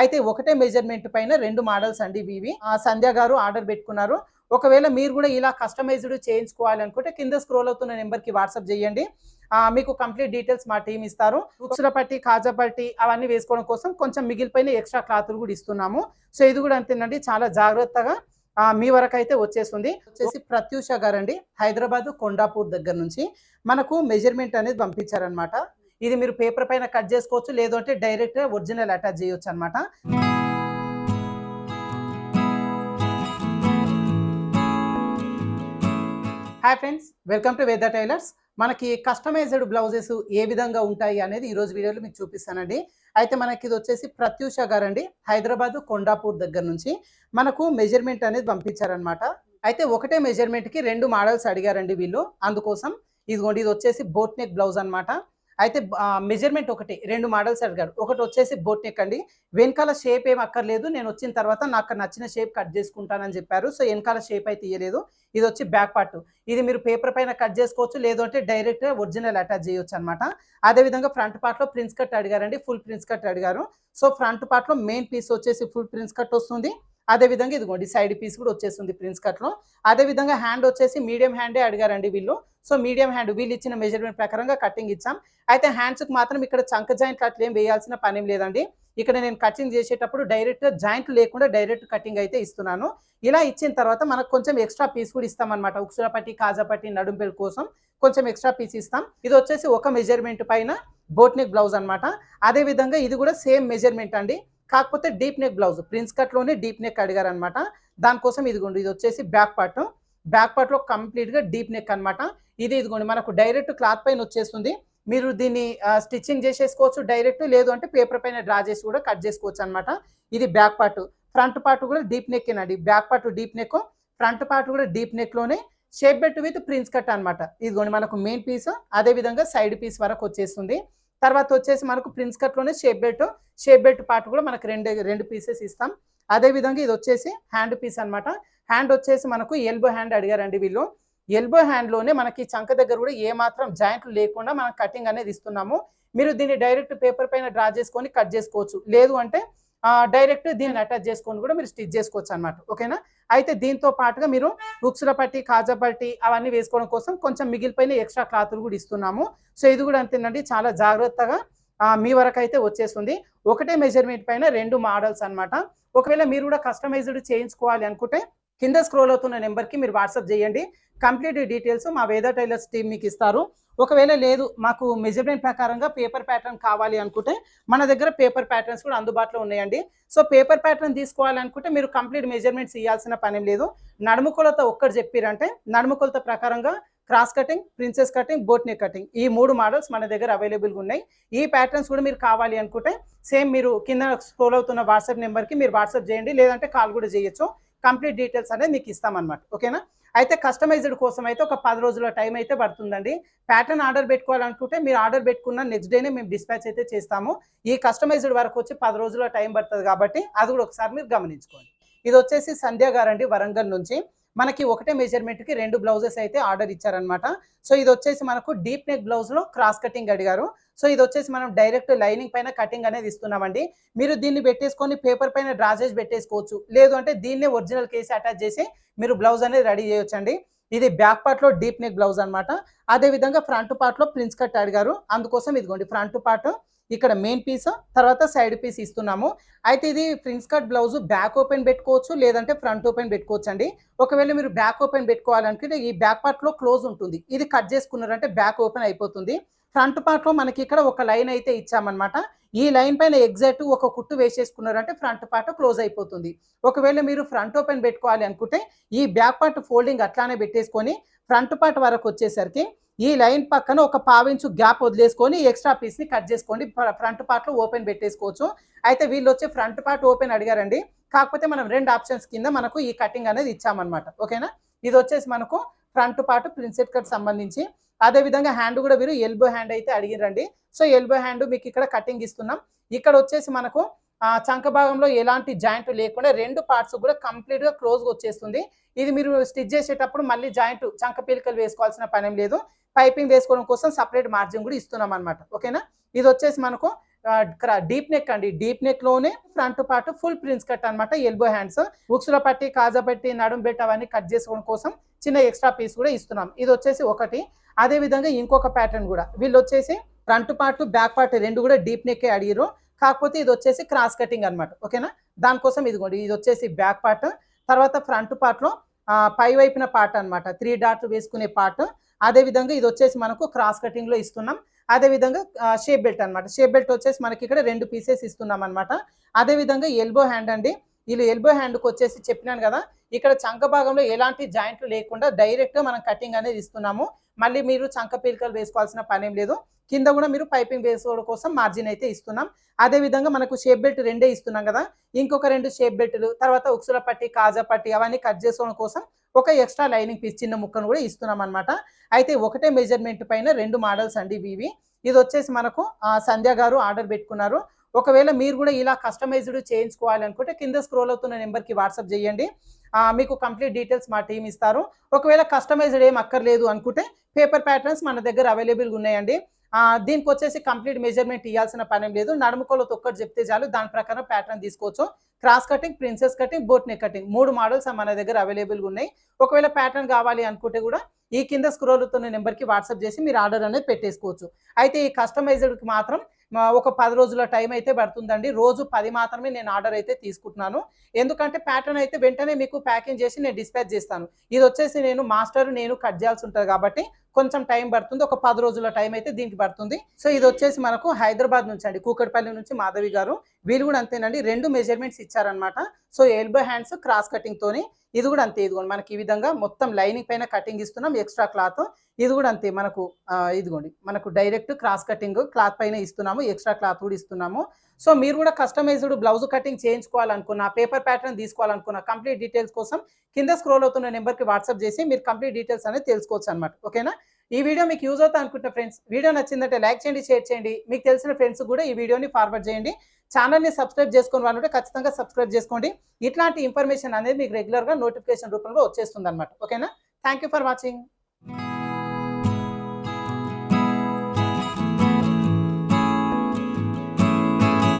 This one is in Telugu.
అయితే ఒకటే మెజర్మెంట్ పైన రెండు మోడల్స్ అండి ఇవి. సంధ్య గారు ఆర్డర్ పెట్టుకున్నారు. ఒకవేళ మీరు కూడా ఇలా కస్టమైజ్డ్ చేయించుకోవాలనుకుంటే కింద స్క్రోల్ అవుతున్న నెంబర్కి వాట్సాప్ చేయండి. మీకు కంప్లీట్ డీటెయిల్స్ మా టీం ఇస్తారు. ఉక్సుల పట్టి కాజా పట్టి అవన్నీ వేసుకోవడం కోసం కొంచెం మిగిలిపోయిన ఎక్స్ట్రా క్లాతులు కూడా ఇస్తున్నాము. సో ఇది కూడా అంతేనండి. చాలా జాగ్రత్తగా మీ వరకు అయితే వచ్చేస్తుంది. వచ్చేసి ప్రత్యూష గారండి. హైదరాబాద్ కొండాపూర్ దగ్గర నుంచి మనకు మెజర్మెంట్ అనేది పంపించారనమాట ఇది మీరు పేపర్ పైన కట్ చేసుకోవచ్చు లేదు అంటే డైరెక్ట్ ఒరిజినల్ అటాచ్ చేయొచ్చు అనమాట hi friends welcome to Veda tailors మనకి కస్టమైజ్డ్ బ్లౌజెస్ ఏ విధంగా ఉంటాయి అనేది ఈ రోజు వీడియోలో మీకు చూపిస్తానండి. అయితే మనకి ఇది వచ్చేసి ప్రత్యూష గారండి హైదరాబాద్ కొండాపూర్ దగ్గర నుంచి మనకు మెజర్మెంట్ అనేది పంపించారనమాట అయితే ఒకటే మెజర్మెంట్కి రెండు మోడల్స్ అడిగారండి వీళ్ళు. అందుకోసం ఇదిగోండి ఇది వచ్చేసి బోట్ నెక్ బ్లౌజ్ అనమాట అయితే మెజర్మెంట్ ఒకటి రెండు మోడల్స్ అడిగారు ఒకటి వచ్చేసి బోట్ నెక్ అండి. వెనకాల షేప్ ఏం అక్కర్లేదు. నేను వచ్చిన తర్వాత నాకు నచ్చిన షేప్ కట్ చేసుకుంటానని చెప్పారు. సో వెనకాల షేప్ అయితే ఇయ్యలేదు. ఇది వచ్చి బ్యాక్ పార్ట్ ఇది మీరు పేపర్ పైన కట్ చేసుకోవచ్చు. లేదు అంటే డైరెక్ట్ ఒరిజినల్ అటాచ్ చేయొచ్చు అనమాట అదేవిధంగా ఫ్రంట్ పార్ట్లో ప్రిన్స్ కట్ అడిగారండి. ఫుల్ ప్రిన్స్ కట్ అడిగారు. సో ఫ్రంట్ పార్ట్లో మెయిన్ పీస్ వచ్చేసి ఫుల్ ప్రిన్స్ కట్ వస్తుంది. అదే విధంగా ఇదిగోండి సైడ్ పీస్ కూడా వచ్చేస్తుంది ప్రిన్స్ కట్లో. అదే విధంగా హ్యాండ్ వచ్చేసి మీడియం హ్యాండే అడిగారండి వీళ్ళు. సో మీడియం హ్యాండ్ వీళ్ళు ఇచ్చిన మెజర్మెంట్ ప్రకారంగా కటింగ్ ఇచ్చాం. అయితే హ్యాండ్స్కి మాత్రం ఇక్కడ చంక జాయింట్ అట్లా ఏం వేయాల్సిన పని లేదండి. ఇక్కడ నేను కటింగ్ చేసేటప్పుడు డైరెక్ట్గా జాయింట్ లేకుండా డైరెక్ట్ కటింగ్ అయితే ఇస్తున్నాను. ఇలా ఇచ్చిన తర్వాత మనకు కొంచెం ఎక్స్ట్రా పీస్ కూడా ఇస్తాం అనమాట ఉక్సుల పట్టి నడుంపెల్ కోసం కొంచెం ఎక్స్ట్రా పీస్ ఇస్తాం. ఇది వచ్చేసి ఒక మెజర్మెంట్ పైన బోట్నిక్ బ్లౌజ్ అనమాట అదే విధంగా ఇది కూడా సేమ్ మెజర్మెంట్ అండి. కాకపోతే డీప్ నెక్ బ్లౌజ్. ప్రిన్స్ కట్లోనే డీప్ నెక్ అడిగారు అనమాట దానికోసం ఇదిగోండి ఇది వచ్చేసి బ్యాక్ పార్ట్. బ్యాక్ పార్ట్లో కంప్లీట్గా డీప్ నెక్ అన్నమాట. ఇది ఇదిగోండి మనకు డైరెక్ట్ క్లాత్ పైన వచ్చేస్తుంది. మీరు దీన్ని స్టిచ్చింగ్ చేసేసుకోవచ్చు డైరెక్ట్ లేదు అంటే పేపర్ పైన డ్రా చేసి కూడా కట్ చేసుకోవచ్చు అనమాట ఇది బ్యాక్ పార్ట్. ఫ్రంట్ పార్ట్ కూడా డీప్ నెక్ అండి back part deep neck front part కూడా deep నెక్లోనే shape belt with prince cut అనమాట ఇదిగోండి మనకు మెయిన్ పీస్ అదే విధంగా సైడ్ పీస్ వరకు వచ్చేస్తుంది. తర్వాత వచ్చేసి మనకు prince కట్లోనే shape belt. Shape belt part కూడా మనకు రెండు రెండు పీసెస్ ఇస్తాం. అదే విధంగా ఇది వచ్చేసి హ్యాండ్ పీస్ అన్నమాట. హ్యాండ్ వచ్చేసి మనకు ఎల్బో హ్యాండ్ అడిగారండి వీళ్ళు. ఎల్బో హ్యాండ్లోనే మనకి చంక దగ్గర కూడా ఏ మాత్రం జాయింట్లు లేకుండా మనం కటింగ్ అనేది ఇస్తున్నాము. మీరు దీన్ని డైరెక్ట్ పేపర్ పైన డ్రా చేసుకొని కట్ చేసుకోవచ్చు. లేదు అంటే డైరెక్ట్ దీన్ని అటాచ్ చేసుకొని కూడా మీరు స్టిచ్ చేసుకోవచ్చు అనమాట ఓకేనా? అయితే దీంతో పాటుగా మీరు ఉక్సుల పట్టి కాజా పట్టి అవన్నీ వేసుకోవడం కోసం కొంచెం మిగిలిపోయిన ఎక్స్ట్రా క్లాతులు కూడా ఇస్తున్నాము. సో ఇది కూడా అంతేనండి చాలా జాగ్రత్తగా మీ వరకు అయితే వచ్చేస్తుంది. ఒకటే మెజర్మెంట్ పైన రెండు మోడల్స్ అన్నమాట. ఒకవేళ మీరు కూడా కస్టమైజ్డ్ చేయించుకోవాలి అనుకుంటే కింద స్క్రోల్ అవుతున్న నెంబర్కి మీరు వాట్సాప్ చేయండి. కంప్లీట్ డీటెయిల్స్ మా వేద టైలర్స్ టీం మీకు ఇస్తారు. ఒకవేళ లేదు మాకు మెజర్మెంట్ ప్రకారంగా పేపర్ ప్యాటర్న్ కావాలి అనుకుంటే మన దగ్గర పేపర్ ప్యాటర్న్స్ కూడా అందుబాటులో ఉన్నాయండి. సో పేపర్ ప్యాటర్న్ తీసుకోవాలనుకుంటే మీరు కంప్లీట్ మెజర్మెంట్స్ ఇవ్వాల్సిన పని లేదు. నడుము కొలత ఒక్కటి చెప్పారంటే నడుము కొలత ప్రకారంగా cross cutting princess cutting boat cutting ఈ మూడు మోడల్స్ మన దగ్గర అవైలబుల్గా ఉన్నాయి. ఈ ప్యాటర్న్స్ కూడా మీరు కావాలి అనుకుంటే సేమ్ మీరు కింద స్క్రోల్ అవుతున్న వాట్సాప్ నెంబర్కి మీరు వాట్సాప్ చేయండి. లేదంటే కాల్ కూడా చేయొచ్చు. కంప్లీట్ డీటెయిల్స్ అనేది మీకు ఇస్తామన్నమాట. ఓకేనా? అయితే కస్టమైజ్డ్ కోసం అయితే ఒక పది రోజుల టైం అయితే పడుతుందండి. ప్యాటర్న్ ఆర్డర్ పెట్టుకోవాలనుకుంటే మీరు ఆర్డర్ పెట్టుకున్న నెక్స్ట్ డేనే మేము డిస్పాచ్ అయితే చేస్తాము. ఈ కస్టమైజ్డ్ వరకు వచ్చి పది రోజుల టైం పడుతుంది కాబట్టి అది కూడా ఒకసారి మీరు గమనించుకోండి. ఇది వచ్చేసి సంధ్య గారండి వరంగల్ నుంచి. మనకి ఒకటే మెజర్మెంట్కి రెండు బ్లౌజెస్ అయితే ఆర్డర్ ఇచ్చారనమాట సో ఇది వచ్చేసి మనకు డీప్ నెక్ బ్లౌజ్లో క్రాస్ కటింగ్ అడిగారు. సో ఇది వచ్చేసి మనం డైరెక్ట్ లైనింగ్ పైన కటింగ్ అనేది ఇస్తున్నామండి. మీరు దీన్ని పెట్టేసుకొని పేపర్ పైన డ్రా చేసి పెట్టేసుకోవచ్చు. లేదు అంటే దీన్నే ఒరిజినల్ కేసు అటాచ్ చేసి మీరు బ్లౌజ్ అనేది రెడీ చేయొచ్చండి. ఇది బ్యాక్ పార్ట్లో డీప్ నెక్ బ్లౌజ్ అనమాట అదే విధంగా ఫ్రంట్ పార్ట్లో ప్రిన్స్ కట్ అడిగారు. అందుకోసం ఇదిగోండి ఫ్రంట్ పార్ట్ ఇక్కడ మెయిన్ పీస్ తర్వాత సైడ్ పీస్ ఇస్తున్నాము. అయితే ఇది prince cut blouse back open పెట్టుకోవచ్చు లేదంటే ఫ్రంట్ ఓపెన్ పెట్టుకోవచ్చు అండి ఒకవేళ మీరు బ్యాక్ ఓపెన్ పెట్టుకోవాలనుకుంటే ఈ బ్యాక్ పార్ట్లో క్లోజ్ ఉంటుంది. ఇది కట్ చేసుకున్నారంటే బ్యాక్ ఓపెన్ అయిపోతుంది. ఫ్రంట్ పార్ట్లో మనకి ఇక్కడ ఒక లైన్ అయితే ఇచ్చామన్నమాట. ఈ లైన్ పైన ఎగ్జాక్ట్ ఒక కుట్టు వేసేసుకున్నారంటే ఫ్రంట్ పార్ట్ క్లోజ్ అయిపోతుంది. ఒకవేళ మీరు ఫ్రంట్ ఓపెన్ పెట్టుకోవాలి అనుకుంటే ఈ బ్యాక్ పార్ట్ ఫోల్డింగ్ అట్లానే పెట్టేసుకొని ఫ్రంట్ పార్ట్ వరకు వచ్చేసరికి ఈ లైన్ పక్కన ఒక పావించు గ్యాప్ వదిలేసుకొని ఎక్స్ట్రా పీస్ని కట్ చేసుకోండి. ఫ్రంట్ పార్ట్లో ఓపెన్ పెట్టేసుకోవచ్చు. అయితే వీళ్ళు వచ్చి ఫ్రంట్ పార్ట్ ఓపెన్ అడిగారండి. కాకపోతే మనం రెండు ఆప్షన్స్ కింద మనకు ఈ కటింగ్ అనేది ఇచ్చామన్నమాట. ఓకేనా? ఇది వచ్చేసి మనకు ఫ్రంట్ పార్ట్ ప్రిన్సెట్ కట్ సంబంధించి. అదే విధంగా హ్యాండ్ కూడా మీరు ఎల్బో హ్యాండ్ అయితే అడిగిరండి. సో ఎల్బో హ్యాండ్ మీకు ఇక్కడ కటింగ్ ఇస్తున్నాం. ఇక్కడ వచ్చేసి మనకు చంక భాగంలో ఎలాంటి జాయింట్ లేకుండా రెండు పార్ట్స్ కూడా కంప్లీట్గా క్లోజ్ వచ్చేస్తుంది. ఇది మీరు స్టిచ్ చేసేటప్పుడు మళ్ళీ జాయింట్ చంక పీలికలు వేసుకోవాల్సిన పని లేదు. పైపింగ్ వేసుకోవడం కోసం సపరేట్ మార్జిన్ కూడా ఇస్తున్నాం అనమాట ఓకేనా? ఇది వచ్చేసి మనకు డీప్ నెక్ అండి. Deep నెక్లోనే front part full prince cut అన్నమాట. ఎల్బో హ్యాండ్స్ ఉక్సుల పట్టి కాజా పట్టి నడుం పెట్టి అవన్నీ కట్ చేసుకోవడం కోసం చిన్న ఎక్స్ట్రా పీస్ కూడా ఇస్తున్నాం. ఇది వచ్చేసి ఒకటి. అదే విధంగా ఇంకొక ప్యాటర్న్ కూడా. వీళ్ళు వచ్చేసి ఫ్రంట్ పార్ట్ బ్యాక్ పార్ట్ రెండు కూడా డీప్ నెక్ అడిగారు కాకపోతే ఇది వచ్చేసి క్రాస్ కటింగ్ అన్నమాట. ఓకేనా? దానికోసం ఇదిగోండి. ఇది వచ్చేసి బ్యాక్ పార్ట్. తర్వాత ఫ్రంట్ పార్ట్లో పై వైపున పార్ట్ అన్నమాట. త్రీ డాట్ వేసుకునే పార్ట్ అదే విధంగా ఇది వచ్చేసి మనకు క్రాస్ కటింగ్లో ఇస్తున్నాం. అదే విధంగా షేప్ బెల్ట్ అన్నమాట. షేప్ బెల్ట్ వచ్చేసి మనకి ఇక్కడ రెండు పీసెస్ ఇస్తున్నాం అనమాట అదే విధంగా ఎల్బో హ్యాండ్ అండి. వీళ్ళు ఎల్బో హ్యాండ్కి వచ్చేసి చెప్పినాను కదా ఇక్కడ చంక భాగంలో ఎలాంటి జాయింట్లు లేకుండా డైరెక్ట్గా మనం కటింగ్ అనేది ఇస్తున్నాము. మళ్ళీ మీరు చంక పీలికలు వేసుకోవాల్సిన పనేం లేదు. కింద కూడా మీరు పైపింగ్ వేసుకోవడం కోసం మార్జిన్ అయితే ఇస్తున్నాం. అదే విధంగా మనకు షేప్ బెల్ట్ రెండే ఇస్తున్నాం కదా. ఇంకొక రెండు షేప్ బెల్ట్లు తర్వాత ఉక్సుల పట్టి కాజా పట్టి అవన్నీ కట్ చేసుకోవడం కోసం ఒక ఎక్స్ట్రా లైనింగ్ పీస్ చిన్న ముక్కను కూడా ఇస్తున్నాం అనమాట అయితే ఒకటే మెజర్మెంట్ పైన రెండు మోడల్స్ అండి ఇవి ఇది వచ్చేసి మనకు సంధ్యా సంధ్య గారు ఆర్డర్ పెట్టుకున్నారు. ఒకవేళ మీరు కూడా ఇలా కస్టమైజ్డ్ చేయించుకోవాలి అనుకుంటే కింద స్క్రోల్ అవుతున్న నెంబర్కి వాట్సాప్ చేయండి. మీకు కంప్లీట్ డీటెయిల్స్ మా టీం ఇస్తారు. ఒకవేళ కస్టమైజ్డ్ ఏం అక్కర్లేదు అనుకుంటే పేపర్ ప్యాటర్న్స్ మన దగ్గర అవైలబుల్గా ఉన్నాయండి. దీనికి వచ్చేసి కంప్లీట్ మెజర్మెంట్ ఇవ్వాల్సిన పని లేదు. నడుముకోలతో ఒక్కటి చెప్తే చాలు. దాని ప్రకారం ప్యాటర్న్ తీసుకోవచ్చు. Cross cutting princess cutting boat neck cutting మూడు మోడల్స్ మన దగ్గర అవైలబుల్గా ఉన్నాయి. ఒకవేళ ప్యాటర్న్ కావాలి అనుకుంటే కూడా ఈ కింద స్క్రోల్ నెంబర్కి వాట్సాప్ చేసి మీరు ఆర్డర్ అనేది పెట్టేసుకోవచ్చు. అయితే ఈ కస్టమైజ్డ్కి మాత్రం ఒక పది రోజుల టైం అయితే పడుతుందండి. రోజు పది మాత్రమే నేను ఆర్డర్ అయితే తీసుకుంటున్నాను. ఎందుకంటే ప్యాటర్న్ అయితే వెంటనే మీకు ప్యాకింగ్ చేసి నేను డిస్పాచ్ చేస్తాను. ఇది వచ్చేసి నేను మాస్టర్ నేను కట్ చేయాల్సి ఉంటుంది కాబట్టి కొంచెం టైం పడుతుంది. ఒక పది రోజుల టైం అయితే దీనికి పడుతుంది. సో ఇది వచ్చేసి మనకు హైదరాబాద్ నుంచి అండి. కూకట్పల్లి నుంచి మాధవి గారు వీళ్ళు కూడా అంతేనండి. రెండు మెజర్మెంట్స్ ఇచ్చారనమాట so elbow hands cross cutting తోని ఇది కూడా అంతే ఇదిగోండి. మనకి ఈ విధంగా మొత్తం లైనింగ్ పైన కటింగ్ ఇస్తున్నాం. ఎక్స్ట్రా క్లాత్ ఇది కూడా అంతే మనకు ఇదిగోండి. మనకు డైరెక్ట్ క్రాస్ కటింగ్ క్లాత్ పైన ఇస్తున్నాము. ఎక్స్ట్రా క్లాత్ కూడా ఇస్తున్నాము. సో మీరు కూడా కస్టమైజ్డ్ బ్లౌజ్ కటింగ్ చేయించుకోవాలనుకున్న పేపర్ ప్యాటర్న్ తీసుకోవాలనుకున్న కంప్లీట్ డీటెయిల్స్ కోసం కింద స్క్రోల్ అవుతున్న నెంబర్కి వాట్సాప్ చేసి మీరు కంప్లీట్ డీటెయిల్స్ అనేది తెలుసుకోవచ్చు అనమాట ఓకేనా ఈ వీడియో మీకు యూజ్ అవుతా అనుకుంటున్న ఫ్రెండ్స్ వీడియో నచ్చిందంటే లైక్ చేయండి షేర్ చేయండి. మీకు తెలిసిన ఫ్రెండ్స్ కూడా ఈ వీడియోని ఫార్వర్డ్ చేయండి. ఛానల్ని సబ్స్క్రైబ్ చేసుకుని వాళ్ళంటే ఖచ్చితంగా సబ్స్క్రైబ్ చేసుకోండి. ఇట్లాంటి ఇన్ఫర్మేషన్ అనేది మీకు రెగ్యులర్గా నోటిఫికేషన్ రూపంలో వచ్చేస్తుంది అనమాట ఓకేనా? Thank you for watching